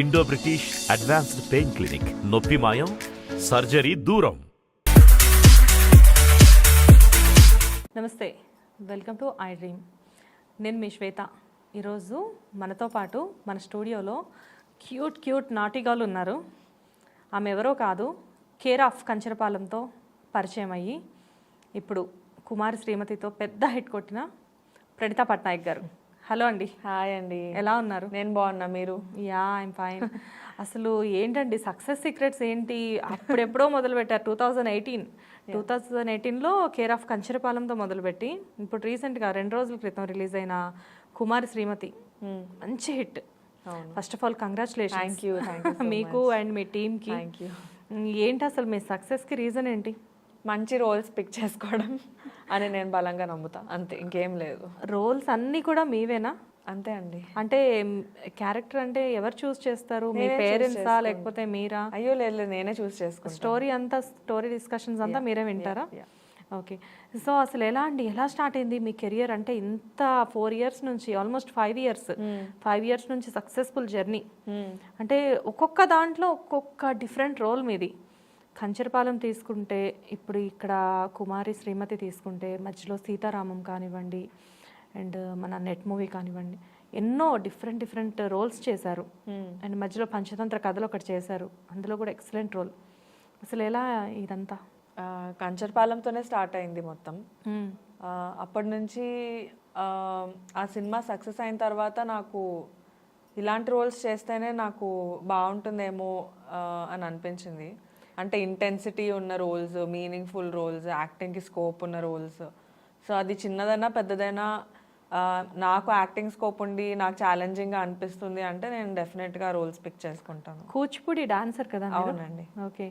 Indo British advanced pain clinic. నొప్పి మాయం surgery దూరం. నమస్తే వెల్కమ్ టు ఐ డ్రీమ్. నేను మీ శ్వేత. ఈరోజు మనతో పాటు మన స్టూడియోలో క్యూట్ క్యూట్ నాటిగాలు ఉన్నారు. ఆమె ఎవరో కాదు కేర్ ఆఫ్ కంచరపాలెంతో పరిచయం అయ్యి ఇప్పుడు కుమారి శ్రీమతితో పెద్ద హిట్ కొట్టిన ప్రణిత పట్నాయక్ గారు. హలో అండి. హాయ్ అండి. ఎలా ఉన్నారు? నేను బాగున్నా మీరు? Yeah I'm fine. అసలు ఏంటండి సక్సెస్ సీక్రెట్స్ ఏంటి? అప్పుడెప్పుడో మొదలు పెట్టారు two thousand eighteen. Two thousand ఎయిటీన్లో కేర్ ఆఫ్ కంచరపాలెంతో మొదలుపెట్టి ఇప్పుడు రీసెంట్గా రెండు రోజుల క్రితం రిలీజ్ అయిన కుమారి శ్రీమతి. మంచి hit. First of all congratulation you so మీకు అండ్ మీ టీమ్కి. ఏంటి అసలు మీ సక్సెస్కి రీజన్ ఏంటి? మంచి రోల్స్ పిక్ చేసుకోవడం అని నేను బలంగా నమ్ముతా. అంతే ఇంకేం లేదు. రోల్స్ అన్నీ కూడా మీవేనా? అంతే అండి. అంటే క్యారెక్టర్ అంటే ఎవరు చూస్ చేస్తారు? మీ పేరెంట్సా. లేకపోతే మీరా? అయ్యో లేదు లేదు, నేనే చూస్ చేసుకుంటా. స్టోరీ అంతా స్టోరీ డిస్కషన్స్ అంతా మీరే వింటారా. ఓకే. సో అసలు ఎలా అండి? ఎలా స్టార్ట్ అయింది మీ కెరియర్? అంటే ఇంత ఫోర్ ఇయర్స్ నుంచి almost five years five years నుంచి సక్సెస్ఫుల్ జర్నీ. Hmm. అంటే ఒక్కొక్క దాంట్లో ఒక్కొక్క డిఫరెంట్ రోల్ మీది. కంచరపాలెం తీసుకుంటే ఇప్పుడు ఇక్కడ కుమారి శ్రీమతి తీసుకుంటే మధ్యలో సీతారామం కానివ్వండి అండ్ మన నెట్ మూవీ కానివ్వండి ఎన్నో డిఫరెంట్ డిఫరెంట్ రోల్స్ చేశారు. అండ్ మధ్యలో పంచతంత్ర కథలు ఒకటి చేశారు. అందులో కూడా ఎక్సలెంట్ రోల్ అసలు ఎలా ఇదంతా? కంచర్పాలెంతోనే స్టార్ట్ అయింది మొత్తం. ఆ, అప్పటి నుంచి ఆ, సినిమా సక్సెస్ అయిన తర్వాత నాకు ఇలాంటి రోల్స్ చేస్తేనే నాకు బాగుంటుందేమో అని అనిపించింది. అంటే ఇంటెన్సిటీ ఉన్న రోల్స్ మీనింగ్ఫుల్ రోల్స్ యాక్టింగ్కి స్కోప్ ఉన్న రోల్స్ సో అది చిన్నదైనా పెద్దదైనా నాకు యాక్టింగ్ స్కోప్ ఉండి నాకు ఛాలెంజింగ్గా అనిపిస్తుంది అంటే నేను డెఫినెట్గా రోల్స్ పిక్ చేసుకుంటాను. కూచిపూడి డాన్సర్ కదా? అవునండి. ఓకే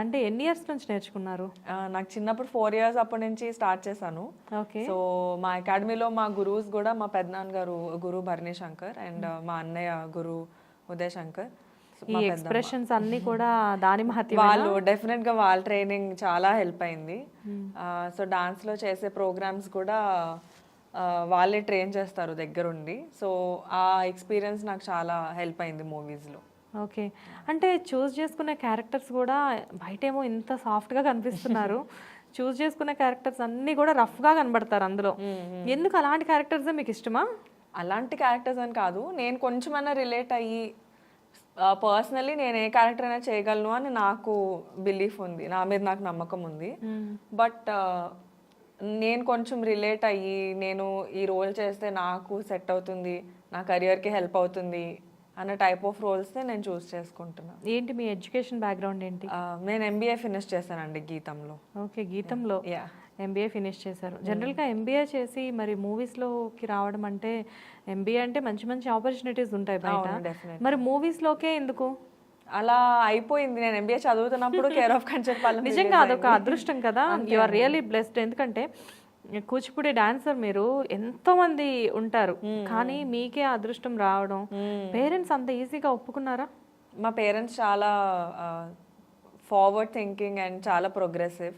అంటే ఎన్ని ఇయర్స్ నుంచి నేర్చుకున్నారు? నాకు చిన్నప్పుడు ఫోర్ ఇయర్స్ అప్పటి నుంచి స్టార్ట్ చేశాను. ఓకే సో మా అకాడమీలో మా గురువుస్ కూడా మా పెద్దనాన్న గారు గురు భరణి శంకర్ అండ్ మా అన్నయ్య గురు ఉదయ్ శంకర్. ఈ. ఎక్స్ప్రెషన్స్ అన్ని కూడా దాని మహత్యం వాళ్ళు డెఫినెట్గా వాళ్ళ ట్రైనింగ్ చాలా హెల్ప్ అయింది. సో డాన్స్లో చేసే ప్రోగ్రామ్స్ కూడా వాళ్ళే ట్రైన్ చేస్తారు దగ్గరుండి. సో ఆ ఎక్స్పీరియన్స్ నాకు చాలా హెల్ప్ అయింది మూవీస్లో. ఓకే. అంటే చూస్ చేసుకునే క్యారెక్టర్స్ కూడా బయటేమో ఇంత సాఫ్ట్గా కనిపిస్తున్నారు. చూస్ చేసుకునే క్యారెక్టర్స్ అన్ని కూడా రఫ్గా కనబడతారు అందులో. ఎందుకు అలాంటి క్యారెక్టర్స్ మీకు ఇష్టమా? అలాంటి క్యారెక్టర్స్ అని కాదు. నేను కొంచెమైనా రిలేట్ అయ్యి పర్సనల్లీ నేను ఏ క్యారెక్టర్ అయినా చేయగలను అని నాకు బిలీఫ్ ఉంది. నా మీద నాకు నమ్మకం ఉంది. బట్ నేను కొంచెం రిలేట్ అయ్యి నేను ఈ రోల్ చేస్తే నాకు సెట్ అవుతుంది నా కెరియర్కి హెల్ప్ అవుతుంది అన్న టైప్ ఆఫ్ రోల్స్నే నేను చూస్ చేసుకుంటున్నాను ఏంటి మీ ఎడ్యుకేషన్ బ్యాక్గ్రౌండ్ ఏంటి? నేను ఎంబీఏ ఫినిష్ చేశానండి గీతంలో. ఓకే గీతంలో. యా ఎంబీఏ ఫినిష్ చేశారు. జనరల్గా ఎంబీఏ చేసి మరి మూవీస్లోకి రావడం అంటే ఎంబీఏ అంటే మంచి మంచి ఆపర్చునిటీస్ ఉంటాయి బయట. మరి మూవీస్లోకే ఎందుకు? అలా అయిపోయింది. నేను ఎంబీఏ చదువుతున్నప్పుడు కేర్ ఆఫ్ కంచర్పాలెం నిజంగా అదొక అదృష్టం కదా. యు ఆర్ రియలీ బ్లెస్డ్ ఎందుకంటే కూచిపూడి డాన్సర్ మీరు ఎంతో మంది ఉంటారు కానీ మీకే అదృష్టం రావడం. పేరెంట్స్ అంత ఈజీగా ఒప్పుకున్నారా? మా పేరెంట్స్ చాలా ఫార్వర్డ్ థింకింగ్ అండ్ చాలా ప్రోగ్రెసివ్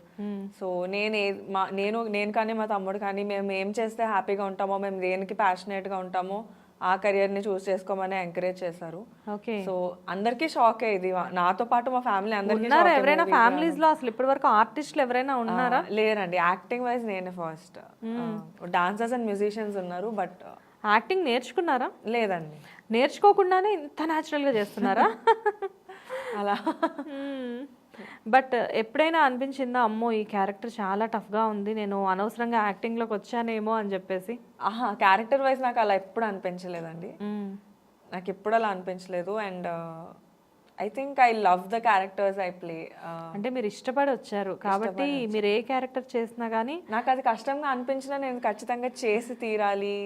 సో నేను మా నేను నేను కానీ మా తమ్ముడు కానీ మేము ఏం చేస్తే హ్యాపీగా ఉంటామో మేము దేనికి ప్యాషనేట్గా ఉంటామో ఆ కెరియర్ని చూస్ చేసుకోమని ఎంకరేజ్ చేశారు. ఓకే సో అందరికీ షాక్ ఇది. నాతో పాటు మా ఫ్యామిలీ అందరికీ ఎవరైనా ఫ్యామిలీస్లో అసలు ఇప్పటి వరకు ఆర్టిస్టులు ఎవరైనా ఉన్నారా? లేరండి. యాక్టింగ్ వైజ్ నేనే ఫస్ట్ డాన్సర్స్ అండ్ మ్యూజిషియన్స్ ఉన్నారు బట్ యాక్టింగ్ నేర్చుకున్నారా? లేదండి. నేర్చుకోకుండానే ఇంత natural గా చేస్తున్నారా? అలా. బట్ ఎప్పుడైనా అనిపించిందా అమ్మో ఈ క్యారెక్టర్ చాలా tough గా ఉంది నేను అనవసరంగా యాక్టింగ్లోకి వచ్చానేమో అని చెప్పేసి? ఆహా క్యారెక్టర్ వైజ్ నాకు అలా ఎప్పుడు అనిపించలేదండి. నాకు ఎప్పుడు అలా అనిపించలేదు and I think I love the characters I play అంటే మీరు ఇష్టపడి వచ్చారు కాబట్టి మీరు ఏ క్యారెక్టర్ చేసినా కానీ నాకు అది కష్టంగా అనిపించినా నేను ఖచ్చితంగా చేసి తీరాలి.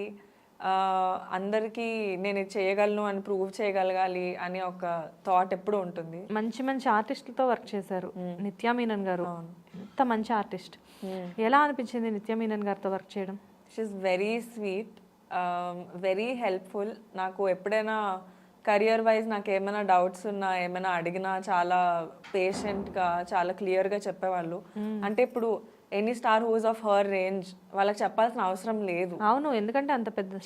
అందరికీ నేను చేయగలను అని ప్రూవ్ చేయగలగాలి అని ఒక థాట్ ఎప్పుడు ఉంటుంది. మంచి మంచి ఆర్టిస్టులతో వర్క్ చేశారు. నిత్యా మీనన్ గారు. ఎంత మంచి ఆర్టిస్ట్ ఎలా అనిపించింది నిత్యా మీనన్ గారితో వర్క్ చేయడం? She is very sweet very helpful నాకు ఎప్పుడైనా కెరియర్ వైజ్ నాకు ఏమైనా డౌట్స్ ఉన్నా ఏమైనా అడిగినా చాలా పేషెంట్గా చాలా క్లియర్గా చెప్పేవాళ్ళు. అంటే ఇప్పుడు any star who's of her range వాళ్ళకి చెప్పాల్సిన అవసరం లేదు. అవును ఎందుకంటే అంత పెద్ద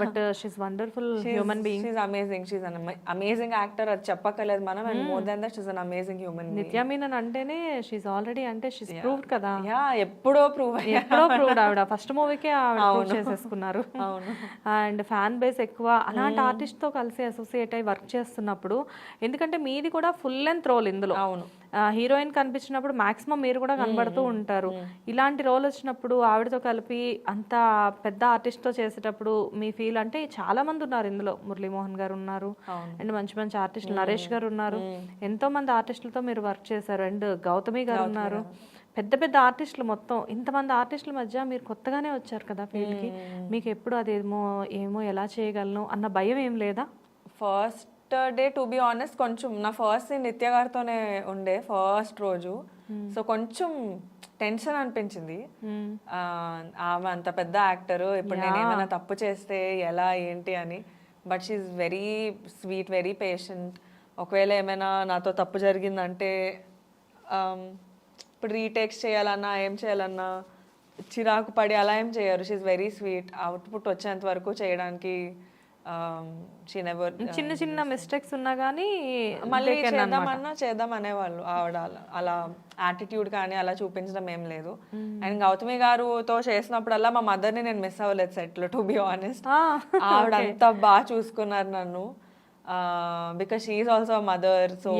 but she's wonderful human being she is amazing she is an amazing actor అది చెప్పక్కర్లేదు మనం and more than that she is an amazing human Nithya Menon అంటేనే షీస్ ఆల్రెడీ అంటే షీస్ ప్రూవ్డ్ కదా. యా ఎప్పుడో ప్రూవ్ ఎప్పుడో ప్రూవ్డ్ ఆవిడ. First మూవీకే ఆవిడ చేసేసుకున్నారు. అవును. అండ్ ఫ్యాన్ బేస్ ఎక్కువ. అలాంటి ఆర్టిస్ట్తో కలిసి అసోసియేట్ అయ్యి వర్క్ చేస్తున్నప్పుడు ఎందుకంటే మీది కూడా ఫుల్ లెంత్ రోల్ ఇందులో. అవును. హీరోయిన్ కనిపించినప్పుడు మాక్సిమం మీరు కూడా కనబడుతూ ఉంటారు. ఇలాంటి రోల్ వచ్చినప్పుడు ఆవిడతో కలిపి అంత పెద్ద ఆర్టిస్ట్తో చేసేటప్పుడు మీ ఫీల్ అంటే చాలా మంది ఉన్నారు ఇందులో. మురళీమోహన్ గారు ఉన్నారు. అండ్ మంచి మంచి ఆర్టిస్టులు నరేష్ గారు ఉన్నారు. ఎంతో మంది ఆర్టిస్టులతో మీరు వర్క్ చేశారు. అండ్ గౌతమి గారు ఉన్నారు. పెద్ద పెద్ద ఆర్టిస్టులు మొత్తం. ఇంతమంది ఆర్టిస్టుల మధ్య మీరు కొత్తగానే వచ్చారు కదా ఫీల్డ్కి మీకు ఎప్పుడు అదేమో ఏమో ఎలా చేయగలను అన్న భయం ఏం లేదా? First day to be honest కొంచెం నా ఫస్ట్ సీన్ నిత్య గారితోనే ఉండే ఫస్ట్ రోజు. సో కొంచెం టెన్షన్ అనిపించింది. ఆ, ఆమె అంత పెద్ద యాక్టర్ ఇప్పుడు నేను ఏమైనా తప్పు చేస్తే ఎలా ఏంటి అని. But she is very sweet very patient ఒకవేళ ఏమైనా నాతో తప్పు జరిగిందంటే ఆమ్, ఇప్పుడు రీటేక్స్ చేయాలన్నా ఏం చేయాలన్నా చిరాకు పడి అలా ఏం చేయరు. షీఈ్ వెరీ స్వీట్ అవుట్పుట్ వచ్చేంత వరకు చేయడానికి చిన్న చిన్న మిస్టేక్స్ ఉన్నా కానీ మళ్ళీ చేద్దామన్నా చేద్దాం అనేవాళ్ళు. ఆవిడ అలా- యాటిట్యూడ్ కానీ అలా చూపించడం ఏం లేదు. అండ్ గౌతమి గారుతో చేసినప్పుడల్లా మా మదర్ని నేను మిస్ అవ్వలేదు సెట్లో టు బి ఆనెస్ట్ ఆవిడ అంతా బాగా చూసుకున్నారు నన్ను. Because she is also mother so.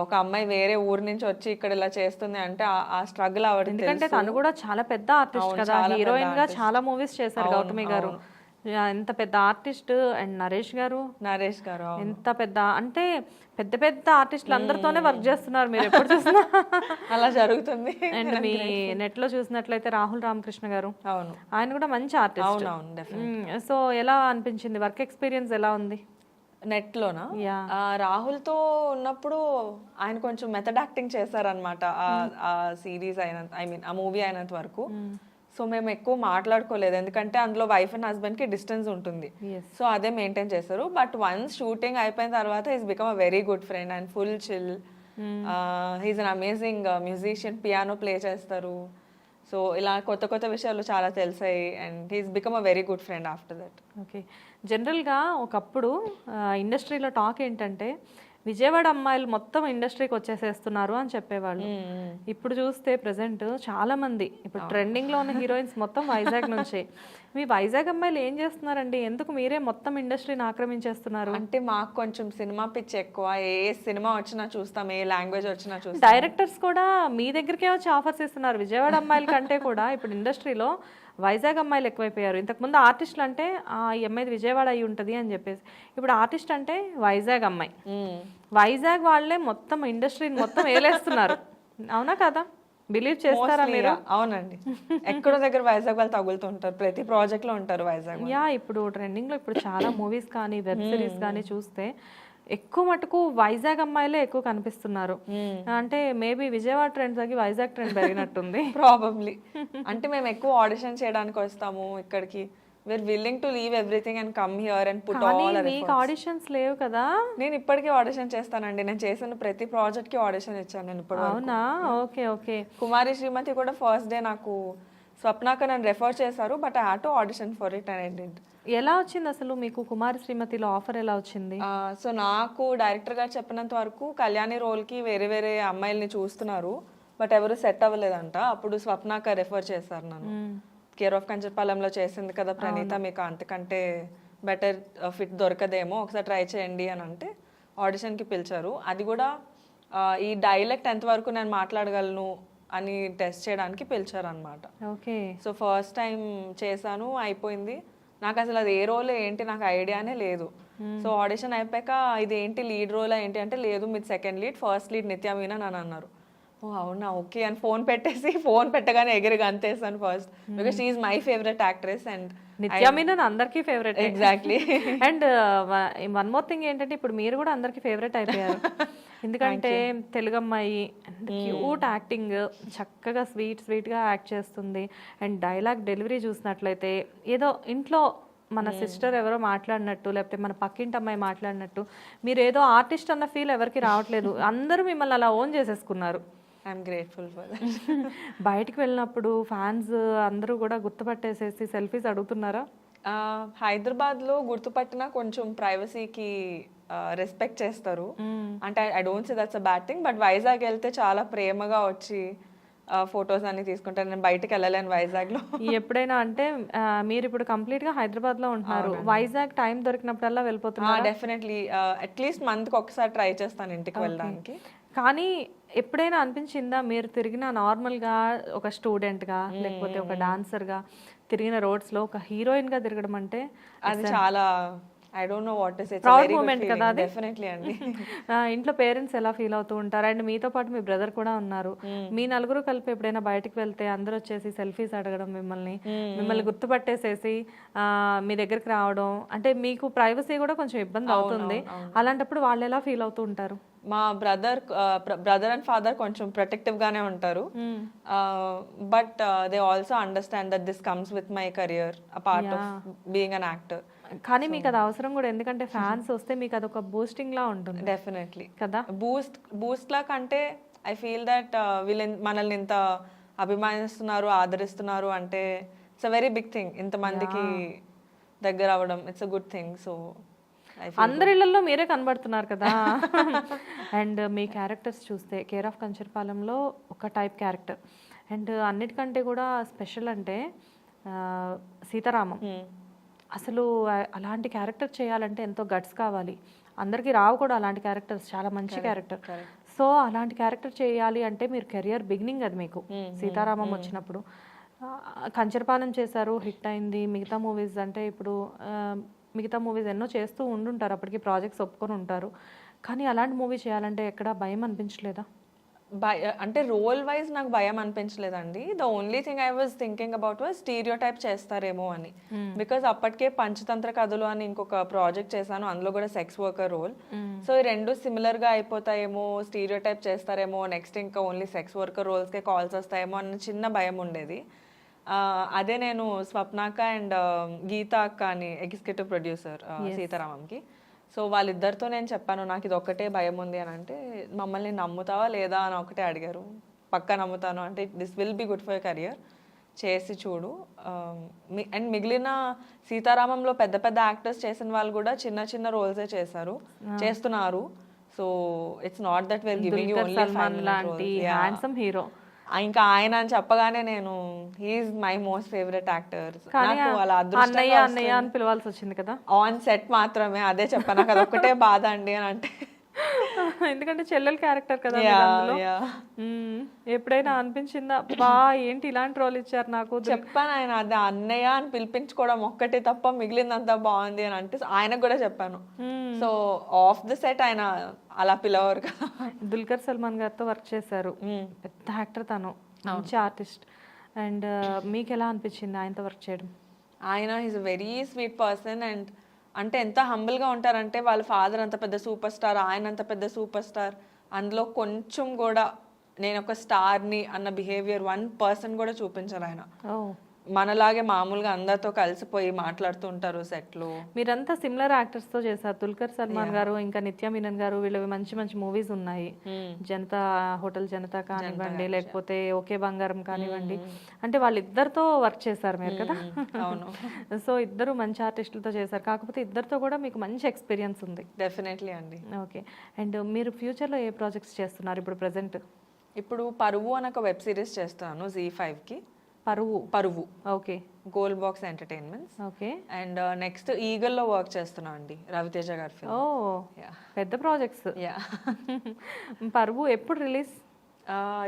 ఒక అమ్మాయి వేరే ఊరు నుంచి వచ్చి ఇక్కడ ఇలా చేస్తుంది అంటే ఆ- స్ట్రగుల్ ఆవిడ ఎందుకంటే తను కూడా చాలా పెద్ద ఆర్టిస్ట్ కదా. హీరోయిన్గా చాలా మూవీస్ చేశారు గౌతమి గారు. ఎంత పెద్ద ఆర్టిస్ట్ అండ్ నరేష్ గారు. నరేష్ గారు. ఎంత పెద్ద అంటే పెద్ద పెద్ద ఆర్టిస్టులు అందరితోనే వర్క్ చేస్తున్నారు మీరు ఎప్పుడు చూసినా. అలా జరుగుతుంది. అండ్ మీ నెట్లో చూసినట్లయితే రాహుల్ రామకృష్ణ గారు. అవును. ఆయన కూడా మంచి ఆర్టిస్ట్. సో ఎలా అనిపించింది? వర్క్ ఎక్స్పీరియన్స్ ఎలా ఉంది? నెట్ లోనా Yeah. ఆ, రాహుల్తో ఉన్నప్పుడు ఆయన కొంచెం మెథడ్ యాక్టింగ్ చేశారనమాట ఆ సిరీస్ అయినంత ఐ మీన్ ఆ మూవీ అయినంత వరకు. సో మేము ఎక్కువ మాట్లాడుకోలేదు. ఎందుకంటే అందులో వైఫ్ అండ్ హస్బెండ్కి డిస్టెన్స్ ఉంటుంది. సో అదే మెయింటైన్ చేస్తారు. బట్ వన్స్ షూటింగ్ అయిపోయిన తర్వాత is become a very good friend and full chill he's an amazing musician piano play చేస్తారు. సో ఇలా కొత్త కొత్త విషయాలు చాలా తెలిసాయి and he's become a very good friend after that okay జనరల్గా ఒకప్పుడు ఇండస్ట్రీలో టాక్ ఏంటంటే విజయవాడ అమ్మాయిలు మొత్తం ఇండస్ట్రీకి వచ్చేసేస్తున్నారు అని చెప్పేవాళ్ళు. ఇప్పుడు చూస్తే ప్రజెంట్ చాలా మంది. ఇప్పుడు ట్రెండింగ్లో ఉన్న హీరోయిన్స్ మొత్తం వైజాగ్ నుంచి. మీ వైజాగ్ అమ్మాయిలు ఏం చేస్తున్నారండి? ఎందుకు మీరే మొత్తం ఇండస్ట్రీని ఆక్రమించేస్తున్నారు? అంటే మాకు కొంచెం సినిమా పిచ్చి ఎక్కువ. ఏ సినిమా వచ్చినా చూస్తాం ఏ లాంగ్వేజ్ వచ్చినా చూస్తాం. డైరెక్టర్స్ కూడా మీ దగ్గరికే వచ్చి ఆఫర్స్ ఇస్తున్నారు. విజయవాడ అమ్మాయిల కంటే కూడా ఇప్పుడు ఇండస్ట్రీలో వైజాగ్ అమ్మాయిలు ఎక్కువైపోయారు. ఇంతకుముందు ఆర్టిస్టులు అంటే ఆ, ఈ అమ్మాయిది విజయవాడ అయి ఉంటుంది అని చెప్పేసి. ఇప్పుడు ఆర్టిస్ట్ అంటే వైజాగ్ అమ్మాయి. మ్మ్. వైజాగ్ వాళ్ళే మొత్తం ఇండస్ట్రీని మొత్తం ఏలేస్తున్నారు. అవునా కదా? బిలీవ్ చేస్తారా మీరు? అవునండి. ఎక్కడో దగ్గర వైజాగ్ వాళ్ళు తగులుతుంటారు ప్రతి ప్రాజెక్ట్లో ఉంటారు వైజాగ్. యా ఇప్పుడు ట్రెండింగ్లో ఇప్పుడు చాలా మూవీస్ కానీ వెబ్ సిరీస్ కానీ చూస్తే ఎక్కువ మటుకు వైజాగ్ అమ్మాయిలే ఎక్కువ కనిపిస్తున్నారు. అంటే మేబీ విజయవాడ ట్రెండ్ తగ్గి వైజాగ్ ట్రెండ్ పెరిగినట్టుంది. ప్రాబబ్లీ అంటే మేము ఎక్కువ ఆడిషన్ చేయడానికి వస్తాము ఇక్కడికి. We are willing to leave everything and come here and put all మీకు ఆడిషన్స్ లేవు కదా? నేను ఇప్పటికీ ఆడిషన్ చేస్తానండి. నేను చేసిన ప్రతి ప్రాజెక్ట్కి ఆడిషన్ ఇచ్చాను నేను ఇప్పుడు అవునా? ఓకే ఓకే కుమారి శ్రీమతి కూడా ఫస్ట్ డే నాకు స్వప్నాక నన్ను రెఫర్ చేశారు but I had to audition for it and did ఎలా వచ్చింది అసలు మీకు కుమారి శ్రీమతిలో ఆఫర్ ఎలా వచ్చింది? సో నాకు డైరెక్టర్ గారు చెప్పినంత వరకు కళ్యాణి రోల్కి వేరే వేరే అమ్మాయిల్ని చూస్తున్నారు బట్ ఎవరు సెట్ అవ్వలేదంట. అప్పుడు స్వప్నాక రెఫర్ చేశారు నన్ను. కేర్ ఆఫ్ కంచర్పాలెంలో చేసింది కదా ప్రణీత మీకు అంతకంటే బెటర్ ఫిట్ దొరకదేమో ఒకసారి ట్రై చేయండి అని అంటే ఆడిషన్కి పిలిచారు. అది కూడా ఈ డైలెక్ట్ ఎంతవరకు నేను మాట్లాడగలను అని టెస్ట్ చేయడానికి పిలిచారు అనమాట ఓకే. సో ఫస్ట్ టైం చేశాను అయిపోయింది. నాకు అసలు అది ఏ రోల్ ఏంటి నాకు ఐడియానే లేదు. సో ఆడిషన్ అయిపోయాక ఇది ఏంటి లీడ్ రోల్ ఏంటి? అంటే లేదు మీరు సెకండ్ లీడ్ ఫస్ట్ లీడ్ నిత్య మీనన్ అని అన్నారు. ఓ అవునా? ఓకే అని ఫోన్ పెట్టేసి ఫోన్ పెట్టగానే ఎగిరి అంతేసాను first because is my favourite actress and Nithya Menon అందరికీ favourite exactly and one more thing ఏంటంటే ఇప్పుడు మీరు కూడా అందరికి ఫేవరెట్ అయిపోయారు. ఎందుకంటే తెలుగు అమ్మాయి క్యూట్ యాక్టింగ్ చక్కగా స్వీట్ స్వీట్గా యాక్ట్ చేస్తుంది. అండ్ డైలాగ్ డెలివరీ చూసినట్లయితే ఏదో ఇంట్లో మన సిస్టర్ ఎవరో మాట్లాడినట్టు లేకపోతే మన పక్కింటి అమ్మాయి మాట్లాడినట్టు మీరు ఏదో ఆర్టిస్ట్ అన్న ఫీల్ ఎవరికి రావట్లేదు. అందరూ మిమ్మల్ని అలా ఓన్ చేసేసుకున్నారు. ఐఎమ్ గ్రేట్ఫుల్ ఫర్ బయటికి వెళ్ళినప్పుడు ఫ్యాన్స్ అందరూ కూడా గుర్తుపట్టేసేసి సెల్ఫీస్ అడుగుతున్నారా? హైదరాబాద్లో గుర్తుపట్టిన కొంచెం ప్రైవసీకి రెస్పెక్ట్ చేస్తారు. అంటే I don't say that's a bad thing but Vizag వెళ్తే చాలా ప్రేమగా వచ్చి ఫొటోస్ అన్ని తీసుకుంటారు. నేను బయటకు వెళ్ళలేను వైజాగ్లో ఎప్పుడైనా అంటే మీరు ఇప్పుడు కంప్లీట్గా హైదరాబాద్లో ఉంటున్నారు వైజాగ్ టైం దొరికినప్పుడల్లా వెళ్ళిపోతున్నారు డెఫినెట్లీ అట్లీస్ట్ మంత్కి ఒకసారి ట్రై చేస్తాను ఇంటికి వెళ్ళడానికి. కానీ ఎప్పుడైనా అనిపించిందా మీరు తిరిగిన నార్మల్గా ఒక స్టూడెంట్గా లేకపోతే ఒక డాన్సర్గా తిరిగిన రోడ్స్లో ఒక హీరోయిన్గా తిరగడం అంటే అది చాలా I don't know what is very moment కదా అది? డెఫినెట్లీ అండి. ఇంట్లో పేరెంట్స్ ఎలా ఫీల్ అవుతూ ఉంటారు? అండ్ మీతో పాటు మీ బ్రదర్ కూడా ఉన్నారు. మీ నలుగురు కలిపి ఎప్పుడైనా బయటకు వెళ్తే అందరూ వచ్చేసి సెల్ఫీస్ అడగడం మిమ్మల్ని మిమ్మల్ని గుర్తుపట్టేసేసి ఆ, మీ దగ్గరికి రావడం అంటే మీకు ప్రైవసీ కూడా కొంచెం ఇబ్బంది అవుతుంది. అలాంటప్పుడు వాళ్ళు ఎలా ఫీల్ అవుతూ ఉంటారు? మా బ్రదర్ బ్రదర్ అండ్ ఫాదర్ కొంచెం ప్రొటెక్టివ్ గానే ఉంటారు. But they also understand that this comes with my career a part of being an actor కానీ మీకు అది అవసరం కూడా ఎందుకంటే ఫ్యాన్స్ వస్తే మీకు అదొక బూస్టింగ్ లా ఉంటుంది. డెఫినెట్లీ కదా? బూస్ట్ బూస్ట్ లా కంటే ఐ ఫీల్ దట్ వీళ్ళు మనల్ని ఇంత అభిమానిస్తున్నారు ఆదరిస్తున్నారు అంటే it's a very big thing ఇంతమందికి దగ్గర అవ్వడం it's a good thing so I అందరి ఇళ్ళలో మీరే కనబడుతున్నారు కదా? అండ్ మీ క్యారెక్టర్స్ చూస్తే కేర్ ఆఫ్ కంచర్పాలెంలో ఒక టైప్ క్యారెక్టర్ అండ్ అన్నిటికంటే కూడా స్పెషల్ అంటే ఆ, సీతారామం. అసలు అలాంటి క్యారెక్టర్ చేయాలంటే ఎంతో గట్స్ కావాలి. అందరికీ రావు కూడా అలాంటి క్యారెక్టర్స్ చాలా మంచి క్యారెక్టర్. సో అలాంటి క్యారెక్టర్ చేయాలి అంటే మీరు కెరియర్ బిగినింగ్ అది మీకు. సీతారామం వచ్చినప్పుడు. ఆ, కంచరపాలెం చేశారు హిట్ అయింది. మిగతా మూవీస్ అంటే ఇప్పుడు మిగతా మూవీస్ ఎన్నో చేస్తూ ఉండుంటారు. అప్పటికి ప్రాజెక్ట్స్ ఒప్పుకొని ఉంటారు. కానీ అలాంటి మూవీ చేయాలంటే ఎక్కడ భయం అనిపించలేదా? భయ అంటే రోల్ వైజ్ నాకు భయం అనిపించలేదండి. The only thing I was thinking about was stereotype చేస్తారేమో అని. బికాజ్ అప్పటికే పంచతంత్ర కథలు అని ఇంకొక ప్రాజెక్ట్ చేశాను. అందులో కూడా సెక్స్ వర్కర్ రోల్ సో ఈ రెండు సిమిలర్గా అయిపోతాయేమో స్టీరియో టైప్ చేస్తారేమో నెక్స్ట్ ఇంకా ఓన్లీ సెక్స్ వర్కర్ రోల్స్ కే కాల్స్ వస్తాయేమో అన్న చిన్న భయం ఉండేది. అదే నేను స్వప్నాక అండ్ గీతా అక్క అని ఎగ్జిక్యూటివ్ ప్రొడ్యూసర్ సీతారామంకి. సో వాళ్ళిద్దరితో నేను చెప్పాను నాకు ఇది ఒక్కటే భయం ఉంది అని అంటే మమ్మల్ని నమ్ముతావా లేదా? అని ఒకటే అడిగారు. పక్కా నమ్ముతాను. అంటే this will be good for career. చేసి చూడు. అండ్ మిగిలిన సీతారామంలో పెద్ద పెద్ద యాక్టర్స్ చేసిన వాళ్ళు కూడా చిన్న చిన్న రోల్సే చేస్తారు చేస్తున్నారు. So it's not that were giving you లాంటి హ్యాండ్సమ్ హీరో ఇంకా ఆయన అని చెప్పగానే నేను he is my most favourite actor కానీ నాకు అలా అన్నయ్య అన్నయ్య అని పిలవాల్సి వచ్చింది కదా? ఆన్ సెట్ మాత్రమే అదే చెప్పాను. నాకు అదొక్కటే బాధ అండి అని అంటే ఎందుకంటే చెల్లెల క్యారెక్టర్ కదా అందులో. ఎప్పుడైనా అనిపించిందా బా ఏంటి ఇలాంటి రోల్ ఇచ్చారు నాకు? చెప్పాను ఆయన అది అన్నయ్య అని పిలిపించుకోవడం ఒక్కటే తప్ప మిగిలిందంతా బాగుంది అని అంటే ఆయనకు కూడా చెప్పాను. సో ఆఫ్ ద సెట్ ఆయన అలా పిలవరు కదా. దుల్కర్ సల్మాన్ గారితో వర్క్ చేశారు. పెద్ద యాక్టర్ తను మంచి ఆర్టిస్ట్ అండ్ మీకు ఎలా అనిపించింది ఆయనతో వర్క్ చేయడం? ఆయన is very sweet person and అంటే ఎంత హంబుల్గా ఉంటారంటే వాళ్ళ ఫాదర్ అంత పెద్ద సూపర్ స్టార్ ఆయన అంత పెద్ద సూపర్ స్టార్ అందులో కొంచెం కూడా నేను ఒక స్టార్ని అన్న బిహేవియర్ వన్ పర్సన్ కూడా చూపించారు ఆయన. మనలాగే మామూలుగా అందరితో కలిసిపోయి మాట్లాడుతూ ఉంటారు సెట్లో. మీరంతా సిమిలర్ యాక్టర్స్తో చేశారు. దుల్కర్ సల్మాన్ గారు ఇంకా నిత్య మీనన్ గారు వీళ్ళవి మంచి మంచి మూవీస్ ఉన్నాయి. జనతా హోటల్ జనతా కానివ్వండి లేకపోతే ఓకే బంగారం కానివ్వండి. అంటే వాళ్ళిద్దరితో వర్క్ చేశారు మీరు కదా? అవును. సో ఇద్దరు మంచి ఆర్టిస్టులతో చేశారు. కాకపోతే ఇద్దరితో కూడా మీకు మంచి ఎక్స్పీరియన్స్ ఉంది. డెఫినెట్లీ అండి. ఓకే అండ్ మీరు ఫ్యూచర్లో ఏ ప్రాజెక్ట్స్ చేస్తున్నారు ఇప్పుడు ప్రజెంట్ ఇప్పుడు పరువు అని ఒక వెబ్ సిరీస్ చేస్తున్నాను జీ కి. Paruvu. Paruvu. Okay. Gold Box Entertainments. Okay. And next ఈగల్లో వర్క్ చేస్తున్నాను అండి రవితేజ గారి ఓ. ఫిల్మ్ యా పెద్ద ప్రాజెక్ట్స్. యా పరువు ఎప్పుడు రిలీజ్?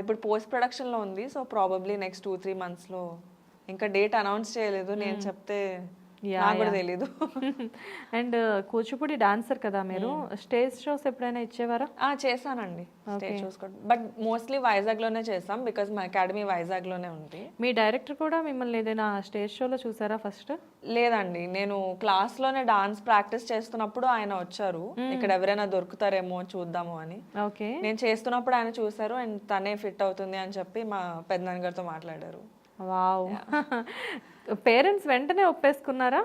ఇప్పుడు పోస్ట్ ప్రొడక్షన్లో ఉంది so probably next two three మంత్స్లో ఇంకా డేట్ అనౌన్స్ చేయలేదు నేను చెప్తే నాకు కూడా తెలీదు. అండ్ కూచిపూడి డాన్సర్ కదా మీరు? స్టేజ్ షోస్ ఎప్పుడైనా ఇచ్చేవారా? ఆ, చేశానండి. స్టేజ్ చూసుకోండి బట్ మోస్ట్లీ వైజాగ్లోనే చేస్తాం బికాజ్ మా అకాడమీ వైజాగ్లోనే ఉంది. మీ డైరెక్టర్ కూడా మిమ్మల్ని ఏదైనా స్టేజ్ షోలో చూసారా ఫస్ట్ లేదండి. నేను క్లాస్లోనే డాన్స్ ప్రాక్టీస్ చేస్తున్నప్పుడు ఆయన వచ్చారు. ఇక్కడ ఎవరైనా దొరుకుతారేమో చూద్దాము అని. ఓకే నేను చేస్తున్నప్పుడు ఆయన చూసారు అండ్ తనే ఫిట్ అవుతుంది అని చెప్పి మా పెద్దనాన్న గారితో మాట్లాడారు. వావ్. పేరెంట్స్ వెంటనే ఒప్పేసుకున్నారా?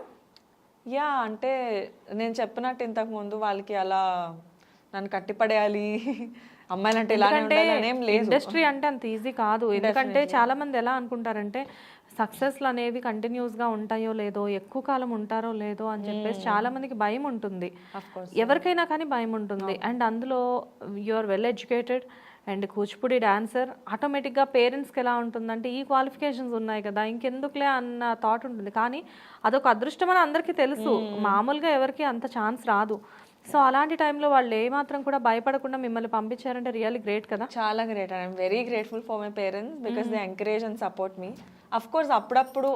యా అంటే నేను చెప్పినట్టు ఇంతకు ముందు వాళ్ళకి అలా నన్ను కట్టిపడేయాలి అమ్మాయిలు అంటే ఇలానే ఏం లేదు. ఇండస్ట్రీ అంటే అంత ఈజీ కాదు. ఎందుకంటే చాలా మంది ఎలా అనుకుంటారంటే సక్సెస్లు అనేవి కంటిన్యూస్గా ఉంటాయో లేదో ఎక్కువ కాలం ఉంటారో లేదో అని చెప్పేసి చాలా మందికి భయం ఉంటుంది. ఎవరికైనా కానీ భయం ఉంటుంది. అండ్ అందులో you are well educated and Kuchipudi dancer ఆటోమేటిక్గా పేరెంట్స్కి ఎలా ఉంటుందంటే ఈ క్వాలిఫికేషన్స్ ఉన్నాయి కదా ఇంకెందుకులే అన్న థాట్ ఉంటుంది. కానీ అదొక అదృష్టం అని అందరికీ తెలుసు. మామూలుగా ఎవరికి అంత ఛాన్స్ రాదు. సో అలాంటి టైంలో వాళ్ళు ఏమాత్రం కూడా భయపడకుండా మిమ్మల్ని పంపించారంటే రియల్లీ గ్రేట్ కదా. చాలా great I'm very grateful for my parents because they encourage and support me of course అప్పుడప్పుడు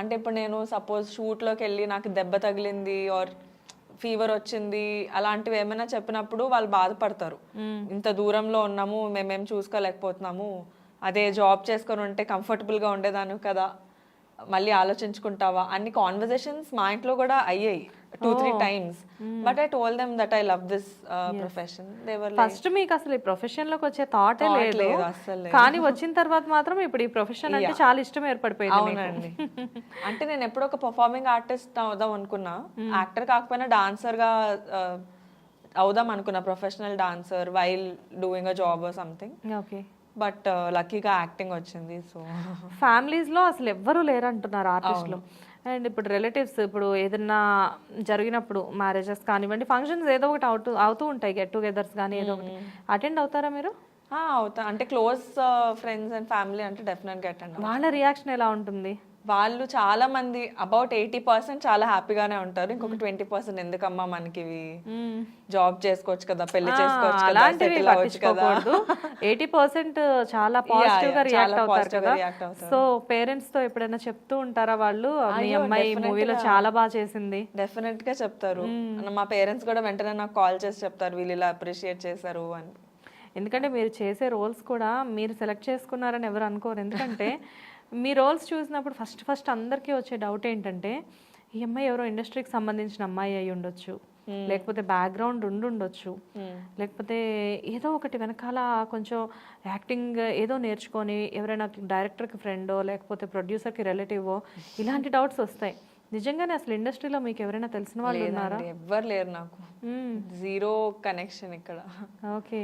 అంటే ఇప్పుడు నేను సపోజ్ షూట్లోకి వెళ్ళి నాకు దెబ్బ తగిలింది ఆర్ ఫీవర్ వచ్చింది అలాంటివి ఏమైనా చెప్పినప్పుడు వాళ్ళు బాధపడతారు. ఇంత దూరంలో ఉన్నాము మేమేం చూసుకోలేకపోతున్నాము. అదే జాబ్ చేసుకొని ఉంటే కంఫర్టబుల్గా ఉండేదాన్ని కదా. మళ్ళీ ఆలోచించుకుంటావా? అన్ని కాన్వర్జేషన్స్ మా ఇంట్లో కూడా అయ్యాయి. Two three times but I told them that I love this profession first మీకు అసలు ఈ ప్రొఫెషన్లోకి వచ్చే థాటే లేదు. లేదు. కానీ వచ్చిన తర్వాత మాత్రం ఇప్పుడు ఈ ప్రొఫెషన్ అంటే చాలా ఇష్టం ఏర్పడిపోయింది. అవునండి. అంటే నేను ఎప్పుడు ఒక పర్ఫార్మింగ్ ఆర్టిస్ట్ అవుదాం అనుకున్నా. యాక్టర్ కాకపోయినా డాన్సర్గా ఆ, అవుదాం అనుకున్నా. Professional dancer while doing a job something okay but లక్కీగా యాక్టింగ్ వచ్చింది సో ఫ్యామిలీస్లో అసలు ఎవ్వరూ లేరు అంటున్నారు ఆర్టిస్టులు అండ్ ఇప్పుడు రిలేటివ్స్ ఇప్పుడు ఏదన్నా జరిగినప్పుడు మ్యారేజెస్ కానివ్వండి ఫంక్షన్స్ ఏదో ఒకటి అవుతూ అవుతూ ఉంటాయి. గెట్ టుగెదర్స్ కానీ ఏదో ఒకటి. అటెండ్ అవుతారా మీరు? అవుతా. అంటే క్లోజ్ ఫ్రెండ్స్ అండ్ ఫ్యామిలీ అంటే డెఫినెట్గా అటెండ్ వాళ్ళ రియాక్షన్ ఎలా ఉంటుంది? వాళ్ళు చాలా మంది అబౌట్ ఎయిటీ పర్సెంట్ చాలా హ్యాపీగానే ఉంటారు. ఇంకొక ట్వంటీ పర్సెంట్ ఎందుకమ్మా మనకి జాబ్ చేసుకోవచ్చు కదా పెళ్ళి చేసుకోవచ్చు అలాంటివి పట్టించుకోకూడదు. ఎయిటీ పర్సెంట్ చాలా పాజిటివ్గా రియాక్ట్ అవుతారు కదా. సో పేరెంట్స్తో ఎప్పుడైనా చెప్తూ ఉంటారా వాళ్ళు? మీ అమ్మాయి మూవీలో. చాలా బాగా చేసింది. డెఫినెట్గా చెప్తారు. మా పేరెంట్స్ కూడా వెంటనే నాకు కాల్ చేసి చెప్తారు వీళ్ళు ఇలా అప్రిషియేట్ చేశారు అని. ఎందుకంటే మీరు చేసే రోల్స్ కూడా మీరు సెలెక్ట్ చేసుకున్నారని ఎవరు అనుకోరు. ఎందుకంటే మీ రోల్స్ చూసినప్పుడు ఫస్ట్ ఫస్ట్ అందరికీ వచ్చే డౌట్ ఏంటంటే ఈ అమ్మాయి ఎవరో ఇండస్ట్రీకి సంబంధించిన అమ్మాయి అయి ఉండొచ్చు. లేకపోతే బ్యాక్గ్రౌండ్ ఉండి ఉండొచ్చు లేకపోతే ఏదో ఒకటి వెనకాల కొంచెం యాక్టింగ్ ఏదో నేర్చుకొని ఎవరైనా డైరెక్టర్కి ఫ్రెండో లేకపోతే ప్రొడ్యూసర్కి రిలేటివో ఇలాంటి డౌట్స్ వస్తాయి. నిజంగానే అసలు ఇండస్ట్రీలో మీకు ఎవరైనా తెలిసిన వాళ్ళు ఉన్నారా? ఎవ్వరు లేరు నాకు. జీరో కనెక్షన్ ఇక్కడ. ఓకే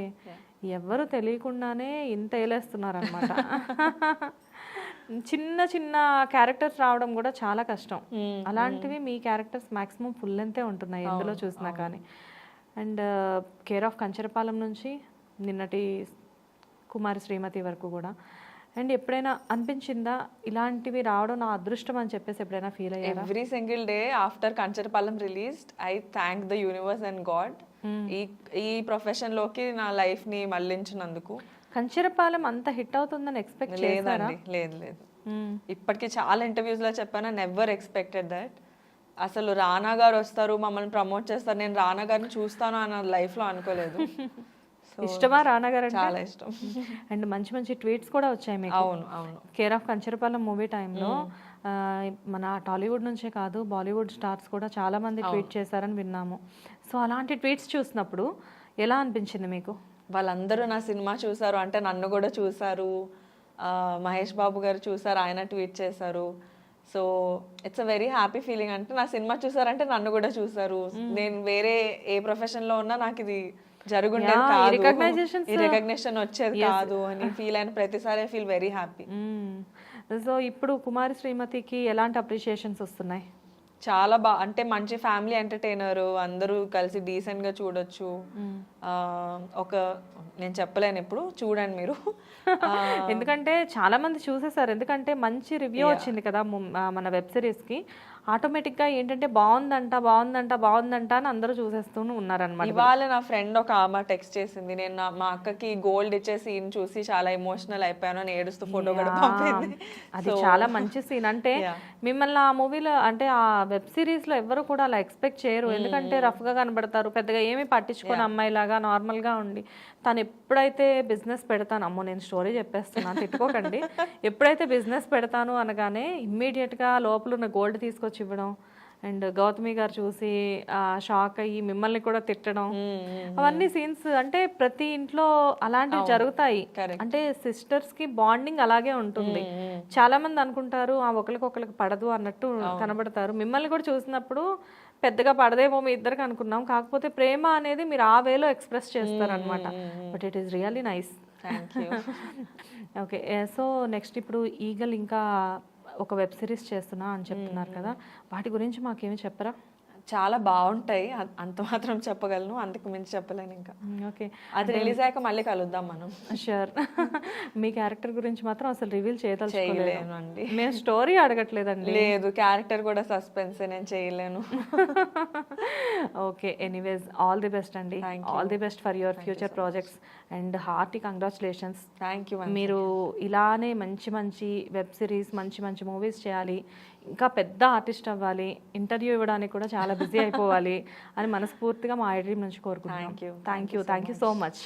ఎవ్వరు తెలియకుండానే ఇంత వేలేస్తున్నారు అనమాట చిన్న చిన్న క్యారెక్టర్స్ రావడం కూడా చాలా కష్టం. అలాంటివి మీ క్యారెక్టర్స్ మాక్సిమం ఫుల్ లెంతే ఉంటున్నాయి ఎందులో చూసినా కానీ. అండ్ కేర్ ఆఫ్ కంచరపాలెం నుంచి నిన్నటి కుమారి శ్రీమతి వరకు కూడా. అండ్ ఎప్పుడైనా అనిపించిందా ఇలాంటివి రావడం నా అదృష్టం అని చెప్పేసి ఎప్పుడైనా ఫీల్ అయ్యారా? Every single day after Kancharapalem released I thank the universe and God ఈ ఈ ప్రొఫెషన్లోకి నా లైఫ్ని మళ్ళించినందుకు. కంచరపాలెం అంత హిట్ అవుతుందని ఎక్స్పెక్ట్ చేశారా? లేదండి లేదు లేదు. ఇప్పటికీ చాలా ఇంటర్వ్యూస్లో చెప్పాను నెవర్ ఎక్స్పెక్టెడ్ దట్ అసలు రానా గారు వస్తారు మమ్మల్ని ప్రమోట్ చేస్తారు నేను రానా గారిని చూస్తాను అన్న లైఫ్లో అనుకోలేదు. ఇష్టమా రానా గారు అంటే చాలా ఇష్టం. అండ్ మంచి మంచి ట్వీట్స్ కూడా వచ్చాయి మీకు. అవును అవును. కేర్ ఆఫ్ కంచరపాలెం మూవీ టైంలో మన టాలీవుడ్ నుంచే కాదు బాలీవుడ్ స్టార్స్ కూడా చాలా మంది ట్వీట్ చేశారని విన్నాము. సో అలాంటి ట్వీట్స్ చూసినప్పుడు ఎలా అనిపించింది మీకు? వాళ్ళందరూ నా సినిమా చూసారు. అంటే నన్ను కూడా చూసారు. ఆ, మహేష్ బాబు గారు చూసారు. ఆయన ట్వీట్ చేశారు. So it's a very happy feeling అంటే నా సినిమా చూసారంటే నన్ను కూడా చూసారు. నేను వేరే ఏ ప్రొఫెషన్లో ఉన్నా నాకు ఇది జరుగుండేది కాదు. రికగ్నిషన్ వచ్చేది కాదు అని ఫీల్ అయిన ప్రతిసారి ఫీల్ వెరీ హ్యాపీ సో ఇప్పుడు కుమారి శ్రీమతికి ఎలాంటి అప్రిషియేషన్స్ వస్తున్నాయి? చాలా బా అంటే మంచి ఫ్యామిలీ ఎంటర్టైనర్ అందరూ కలిసి డీసెంట్గా చూడొచ్చు ఆ, ఒక నేను చెప్పలేను ఇప్పుడు చూడండి మీరు. ఎందుకంటే చాలా మంది చూసేసారు. ఎందుకంటే మంచి రివ్యూ వచ్చింది కదా మన వెబ్ సిరీస్ కి ఆటోమేటిక్గా ఏంటంటే బాగుందంట బాగుందంట బాగుందంట అని అందరూ చూసేస్తూ ఉన్నారనమాట ఇవాళ నా ఫ్రెండ్ ఒక ఆమె టెక్స్ట్ చేసింది. నేను నా- మా అక్కకి గోల్డ్ ఇచ్చే సీన్ చూసి చాలా ఎమోషనల్ అయిపోయాను. అని ఏడుస్తూ ఫోటో కూడా పంపింది. అది చాలా మంచి సీన్. అంటే మిమ్మల్ని ఆ మూవీలో అంటే ఆ వెబ్ సిరీస్లో ఎవరు కూడా అలా ఎక్స్పెక్ట్ చేయరు. ఎందుకంటే రఫ్గా కనబడతారు. పెద్దగా ఏమీ పట్టించుకొని అమ్మాయిలాగా నార్మల్గా ఉండి. తను ఎప్పుడైతే బిజినెస్ పెడతాను అమ్మో నేను స్టోరీ చెప్పేస్తున్నాను తిట్టుకోకండి. ఎప్పుడైతే బిజినెస్ పెడతాను అనగానే ఇమ్మీడియట్గా లోపల ఉన్న గోల్డ్ తీసుకొచ్చి ఇవ్వడం అండ్ గౌతమి గారు చూసి షాక్ అయ్యి మిమ్మల్ని కూడా తిట్టడం. అవన్నీ సీన్స్ అంటే ప్రతి ఇంట్లో అలాంటివి జరుగుతాయి. అంటే సిస్టర్స్కి బాండింగ్ అలాగే ఉంటుంది. చాలా మంది అనుకుంటారు ఆ ఒకరికొకరికి పడదు అన్నట్టు కనబడతారు. మిమ్మల్ని కూడా చూసినప్పుడు పెద్దగా పడదేమో మీ ఇద్దరికి అనుకున్నాం. కాకపోతే ప్రేమ అనేది మీరు ఆ వేలో ఎక్స్ప్రెస్ చేస్తారనమాట but it is really nice. Okay so next ఇప్పుడు ఈగల్ ఇంకా ఒక వెబ్ సిరీస్ చేస్తున్నా అని చెప్తున్నారు కదా. వాటి గురించి మాకేమి చెప్పరా? చాలా బాగుంటాయి. అంత మాత్రం చెప్పగలను. అంతకు మించి చెప్పలేను ఇంకా. ఓకే. అది రిలీజ్ అయ్యాక మళ్ళీ కలుద్దాం మనం. షూర్ మీ క్యారెక్టర్ గురించి మాత్రం అసలు రివీల్ చేయలేను అండి మేము స్టోరీ అడగట్లేదండి. లేదు క్యారెక్టర్ కూడా సస్పెన్స్ నేను చేయలేను. Okay anyways all the best అండి. All the best for your future projects and hearty congratulations thank you మీరు ఇలానే మంచి మంచి వెబ్ సిరీస్ మంచి మంచి మూవీస్ చేయాలి. ఇంకా పెద్ద ఆర్టిస్ట్ అవ్వాలి ఇంటర్వ్యూ ఇవ్వడానికి కూడా చాలా బిజీ అయిపోవాలి అని మనస్ఫూర్తిగా మా ఐ డ్రీమ్ నుంచి కోరుకుంటున్నాం. Thank you. Thank you thank you so much